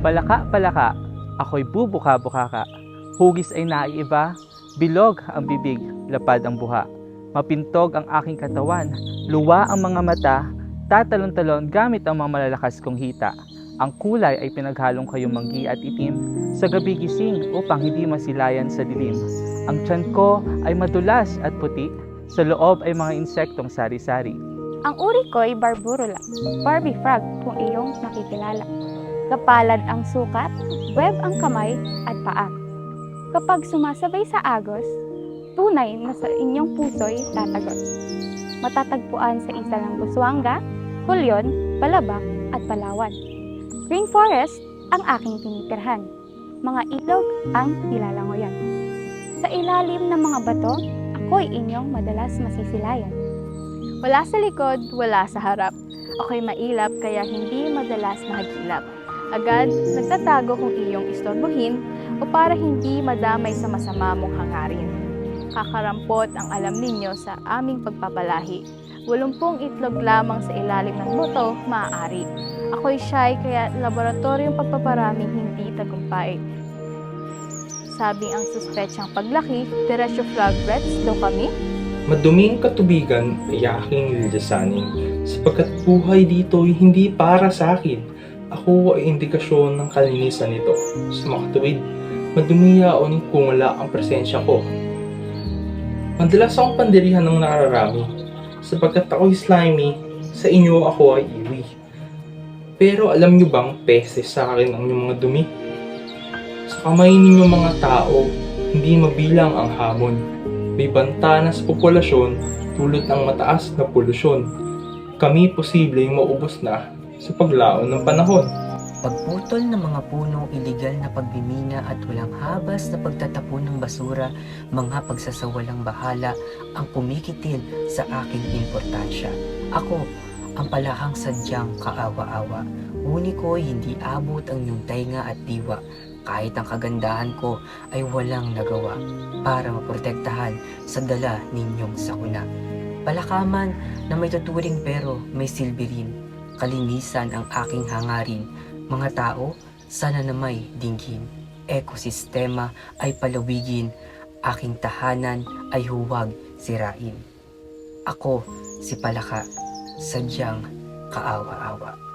Palaka, palaka, ako'y bubuka-buka ka. Hugis ay naiiba, bilog ang bibig, lapad ang buha. Mapintog ang aking katawan, luwa ang mga mata, tatalon-talon gamit ang mga malalakas kong hita. Ang kulay ay pinaghalong kayong manggi at itim, sa gabi gising upang hindi masilayan sa dilim. Ang tiyan ko ay madulas at puti, sa loob ay mga insektong sari-sari. Ang uri ko ay Barburula, Barbie frog kung iyong nakikilala. Kapalad ang sukat, web ang kamay at paa. Kapag sumasabay sa agos, tunay na sa inyong puso'y tatagos. Matatagpuan sa isa ng Busuanga, Hulyon, Palabak at Palawan. Green Forest ang aking tinitirhan. Mga ilog ang nilalangoyan. Sa ilalim ng mga bato, ako'y inyong madalas masisilayan. Wala sa likod, wala sa harap. Ako'y mailap kaya hindi madalas mahagilap. Agad nagtatago kung iyong istorbohin o para hindi madamay sa masama mong hangarin. Kakarampot ang alam ninyo sa aming pagpapalahi. Walumpung itlog lamang sa ilalim ng buto, maaari. Ako'y shy kaya laboratoryong pagpaparaming hindi tagumpay. Sabi ang suspetsang paglaki, Teresyo Flagrets daw kami, Maduming katubigan ay aking nililisanin sapagkat buhay dito ay hindi para sa akin. Ako ay indikasyon ng kalinisan nito. Sa makatuwid, madumi kung wala ang presensya ko. Madalas akong pandirihan ng nakararami sapagkat ako'y slimy, sa inyo ako ay iwi. Pero alam nyo bang peses sa akin ang inyong mga dumi? Sa kamay ninyo mga tao, hindi mabilang ang hamon. May banta na sa populasyon tulad ng mataas na polusyon. Kami posibleng maubos na sa paglaon ng panahon. Pagputol ng mga punong iligal na pagmimina at walang habas na pagtatapon ng basura, mga pagsasawalang bahala ang kumikitil sa aking importansya. Ako, ang palahang sadyang kaawa-awa. Uni ko hindi abot ang iyong tainga at diwa. Kahit ang kagandahan ko ay walang nagawa para maprotektahan sa dala ninyong sakuna. Palakaman na may tuturing pero may silbi rin. Kalinisan ang aking hangarin. Mga tao, sana na may dinggin. Ekosistema ay palawigin. Aking tahanan ay huwag sirain. Ako, si Palaka, sadyang kaawa-awa.